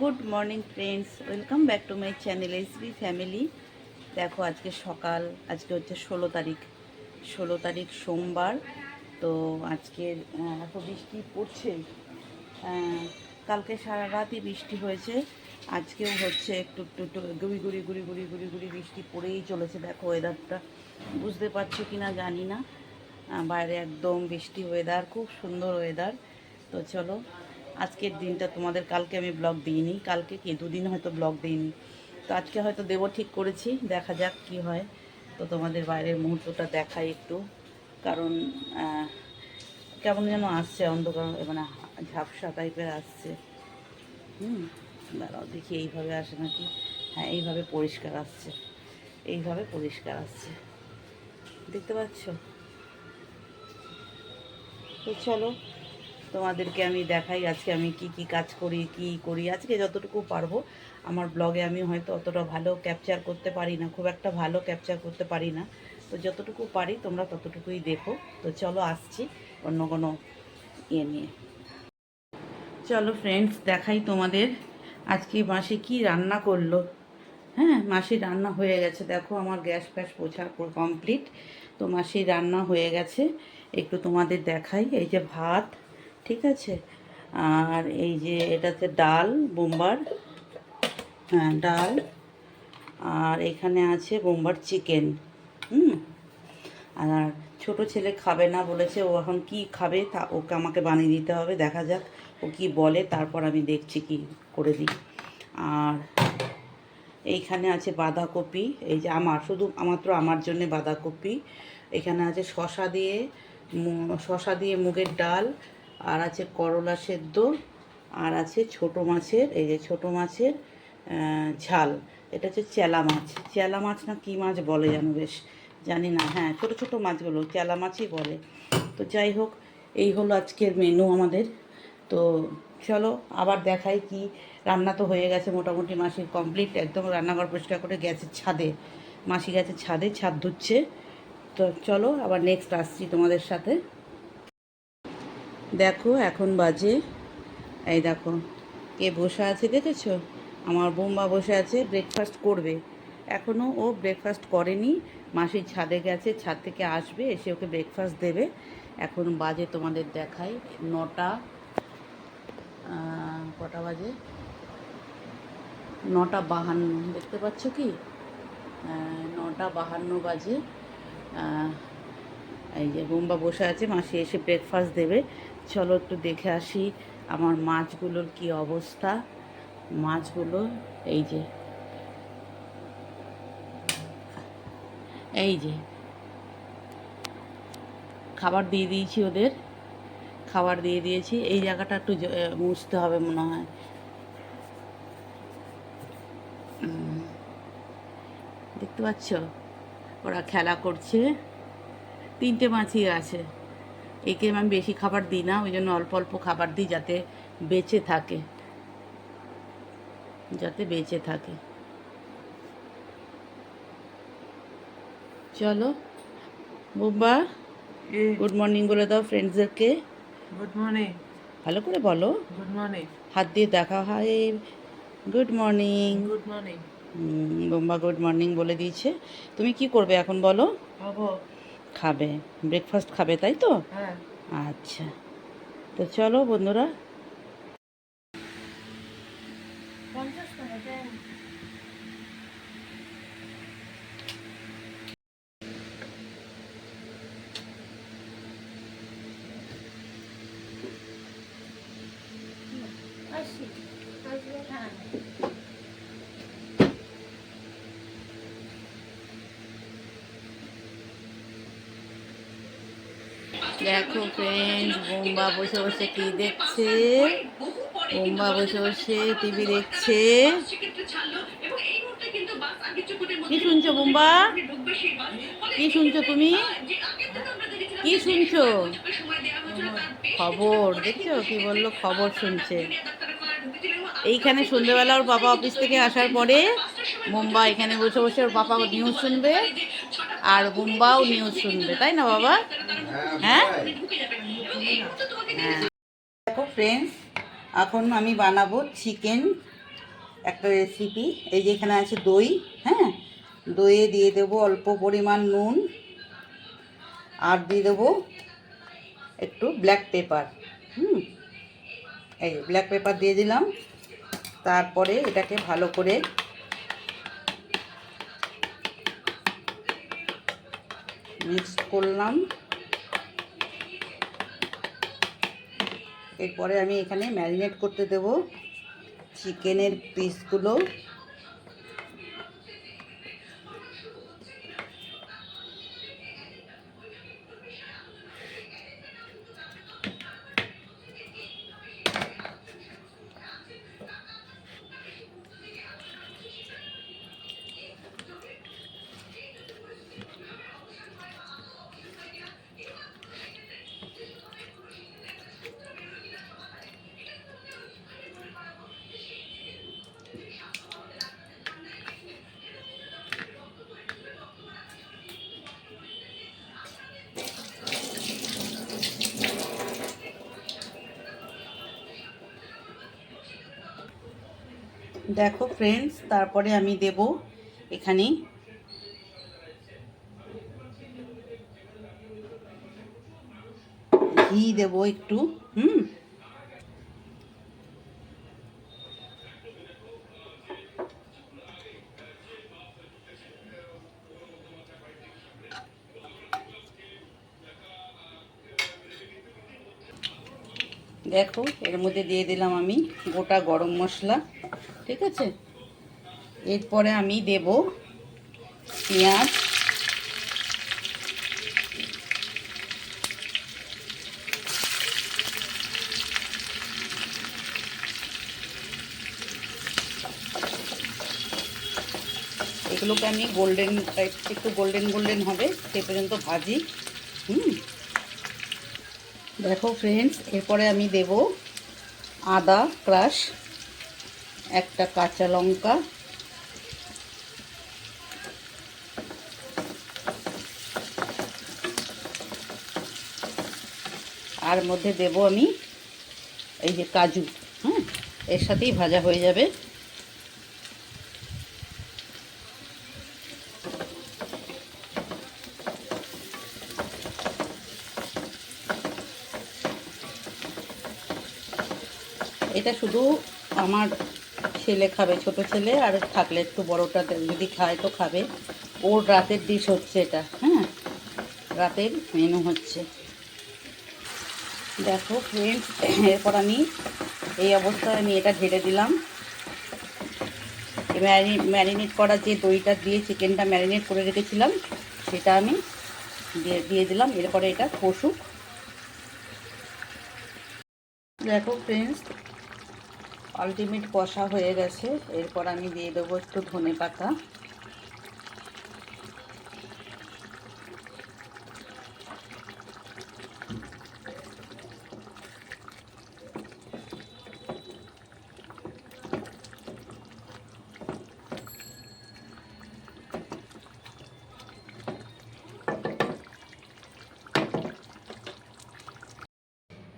Good morning friends welcome back to my channel S B family. দেখো আজকে সকাল আজকে হচ্ছে ষোলো তারিখ। ষোলো তারিখ সোমবার তো আজকের আহ, এত বৃষ্টি পড়ছে। কালকে সারা রাতই বৃষ্টি হয়েছে। আজকেও হচ্ছে একটু একটু গুড়ি গুড়ি গুড়ি গুড়ি গুড়ি গুড়ি বৃষ্টি পড়েই চলেছে। দেখো ওয়েদারটা বুঝতে পারছ কি না জানি না। বাইরে একদম বৃষ্টি ওয়েদার খুব সুন্দর ওয়েদার তো চলো আজকের দিনটা তোমাদের, কালকে আমি ব্লগ দিইনি, কালকে কি, দুদিন হয়তো ব্লগ দিইনি। তো আজকে হয়তো দেবো ঠিক করেছি, দেখা যাক কি হয়। তো তোমাদের বাইরের মুহূর্তটা দেখাই একটু। কারণ কেমন যেন আসছে অন্ধকার মানে ঝাপসা টাইপের আসছে। হুম, দাঁড়াও, দেখি এইভাবে আসে নাকি? হ্যাঁ এইভাবে পরিষ্কার আসছে। এইভাবে পরিষ্কার আসছে। দেখতে পাচ্ছ? তো চলো তোমাদেরকে আমি দেখাই আজকে আমি কি কি কাজ করি, কি করি। আজকে যতটুকু পারব, আমার ব্লগে আমি হয়তো অতটা ভালো ক্যাপচার করতে পারি না, খুব একটা ভালো ক্যাপচার করতে পারি না। তো যতটুকু পারি, তোমরা ততটুকুই দেখো। তো চলো আসছি অন্য কোনো ইয়ে নিয়ে। চলো ফ্রেন্ডস দেখাই তোমাদের আজকে মাসি কি রান্না করল। হ্যাঁ মাসির রান্না হয়ে গেছে। দেখো আমার গ্যাস ফ্যাস পোছা কমপ্লিট তো মাসি রান্না হয়ে গেছে। একটু তোমাদের দেখাই, এই যে ভাত ঠিক আছে? আর এই যে এটাতে ডাল, বোম্বার হ্যাঁ ডাল। আর এখানে আছে বোম্বার চিকেন, হুম? আর ছোট ছেলে খাবে না বলেছে, ও এখন কি খাবে তা ওকে আমাকে বানিয়ে দিতে হবে, দেখা যাক ও কি বলে, তারপর আমি দেখছি কি করে দিই। আর এইখানে আছে বাঁধাকপি, এই যে আমার, শুধু মাত্র আমার জন্য বাঁধাকপি। এখানে আছে শশা দিয়ে শশা দিয়ে মুগের ডাল আর আছে করলা সেদ্ধ, আর আছে ছোট মাছের, এই যে ছোট মাছের ঝাল। এটা হচ্ছে চেলা মাছ। চেলা মাছ না কী মাছ বলে যেন বেশ? জানি না। হ্যাঁ ছোট ছোট মাছগুলো চেলা মাছই বলে। তো যাই হোক, এই হলো আজকের মেনু আমাদের। তো চলো, আবার দেখাই কি রান্না তো হয়ে গেছে মোটামুটি মাসির কমপ্লিট একদম রান্নাঘর পরিষ্কার করে গেছে ছাদে। মাসি গেছে ছাদে, ছাদ ধুচ্ছে। তো চলো, আবার নেক্সট আসছি তোমাদের সাথে। দেখো, এখন বাজে। এই দেখো, কে বসে আছে দেখেছ? আমার বোম্বা বসে আছে ব্রেকফাস্ট করবে। এখনও ও ব্রেকফাস্ট করেনি। মাসির ছাদে গেছে, ছাদ থেকে আসবে, এসে ওকে ব্রেকফাস্ট দেবে। এখন বাজে তোমাদের দেখাই, নটা কটা বাজে? নটা বাহান্ন, দেখতে পাচ্ছ কি? নটা বাহান্ন বাজে। এই যে বোম্বা বসে আছে, মাসি এসে ব্রেকফাস্ট দেবে। চলো একটু দেখে আসি আমার মাছগুলোর কি অবস্থা। মাছগুলো, এই যে। এই যে। খাবার দিয়ে দিয়েছি ওদের। খাবার দিয়ে দিয়েছি। এই জায়গাটা একটু মুছতে হবে মনে হয়। দেখতে পাচ্ছ? ওরা খেলা করছে। তিনটে মাছই আছে। একে আমি বেশি খাবার দিই না ওই জন্য অল্প অল্প খাবার দিই যাতে বেঁচে থাকে। যাতে বেঁচে থাকে। চলো বুম্বা গুড মর্নিং বলে দাও ফ্রেন্ডসদেরকে। Good morning. ভালো করে বলো। Good morning. হাত দিয়ে দেখা হয়। Good morning. Good morning. বোম্বা good morning বলে দিয়েছে। তুমি কি করবে এখন বলো? হব। খাবে ব্রেকফাস্ট খাবে তাই তো? হ্যাঁ। আচ্ছা। তো চলো বন্ধুরা। দেখো ফ্রেন্ড বোম্বা বসে বসে কি দেখছে? বোম্বা বসে বসে টিভি দেখছে। কি শুনছো বোম্বা? কি শুনছো তুমি? কি শুনছো? খবর, দেখছ? কি বলল? খবর শুনছে। এইখানে সন্ধ্যেবেলা ওর বাবা অফিস থেকে আসার পরে বোম্বা এখানে বসে বসে ওর বাবা নিউজ শুনবে আর বোম্বাও নিউজ শুনবে, তাই না বাবা? হ্যাঁ? দেখো ফ্রেন্ডস এখন আমি বানাবো চিকেন একটা রেসিপি এই যে এখানে আছে দই হ্যাঁ? দইয়ে দিয়ে দেবো অল্প পরিমাণ নুন, আর দিয়ে দেবো একটু ব্ল্যাক পেপার হুম? এই ব্ল্যাক পেপার দিয়ে দিলাম। তারপরে এটাকে ভালো করে মিক্স করলাম। এরপরে আমি এখানে ম্যারিনেট করতে দেব চিকেনের পিসগুলো। দেখো ফ্রেন্ডস তারপরে আমি দেব এখানে। ঘি দেব একটু, হুম? দেখো, এর মধ্যে দিয়ে দিলাম আমি গোটা গরম মশলা। ঠিক আছে? এরপরে আমি দেব পেঁয়াজ। এগুলোকে আমি গোল্ডেন টাইপ, একটু গোল্ডেন গোল্ডেন হবে, সে পর্যন্ত ভাজি। হুম? দেখো ফ্রেন্ডস এরপরে আমি দেব আদা ক্রাশ একটা কাঁচা লঙ্কা। আর মধ্যে দেব আমি এই যে কাজু হ্যাঁ এর সাথেই ভাজা হয়ে যাবে। এটা শুধু আমার ছেলে খাবে, ছোট ছেলে, আর থাকলে একটু বড়টা যদি খায় তো খাবে। ওর রাতের ডিশ হচ্ছে এটা হ্যাঁ? রাতের মেনু হচ্ছে। দেখো ফ্রেন্ডস এরপর আমি এই অবস্থায় আমি এটা ঢেলে দিলাম। ম্যারি ম্যারিনেট করা যে দইটা দিয়ে চিকেনটা ম্যারিনেট করে রেখেছিলাম, সেটা আমি দিয়ে দিয়ে দিলাম। এরপরে এটা কষুক। দেখো ফ্রেন্ডস আলটিমেট কষা হয়ে গেছে। এরপর আমি দিয়ে দেবো একটু ধনে পাতা।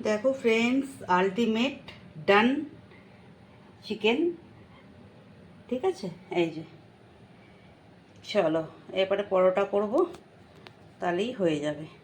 দেখো ফ্রেন্ডস আলটিমেট ডান চিকেন ঠিক আছে? এই যে। চলো এরপরে পরোটা করব তাহলেই হয়ে যাবে।